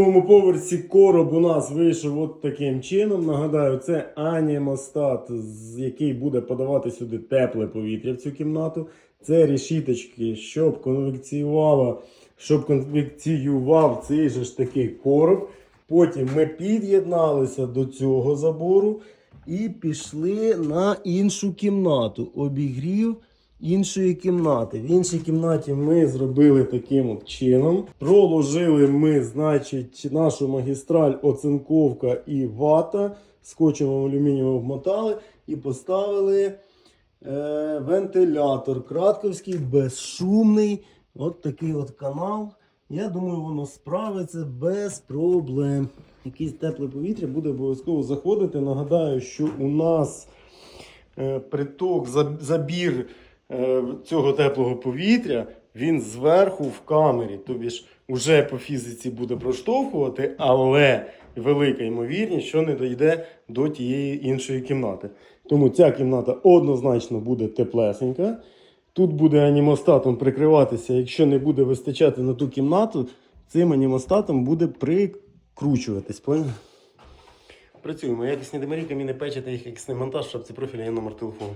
другому поверсі короб у нас вийшов от таким чином. Нагадаю, це анімостат, який буде подавати сюди тепле повітря в цю кімнату. Це решіточки, щоб конвекціювало, щоб конвекціював цей же ж такий короб. Потім ми під'єдналися до цього забору і пішли на іншу кімнату. Обігрів іншої кімнати. В іншій кімнаті ми зробили таким от чином. Проложили ми, значить, нашу магістраль, оцинковка і вата. Скотчем алюмінієвим обмотали і поставили е, вентилятор кратковський, безшумний. От такий от канал. Я думаю, воно справиться без проблем. Якесь тепле повітря буде обов'язково заходити. Нагадаю, що у нас е, приток, забір цього теплого повітря, він зверху в камері. Тобі ж уже по фізиці буде проштовхувати, але велика ймовірність, що не дійде до тієї іншої кімнати. Тому ця кімната однозначно буде теплесенька. Тут буде анімостатом прикриватися, якщо не буде вистачати на ту кімнату, цим анімостатом буде прикручуватись. Понял? Працюємо. Якісні демарі, каміни печі та їх якісний монтаж, шапці профіля і номер телефону.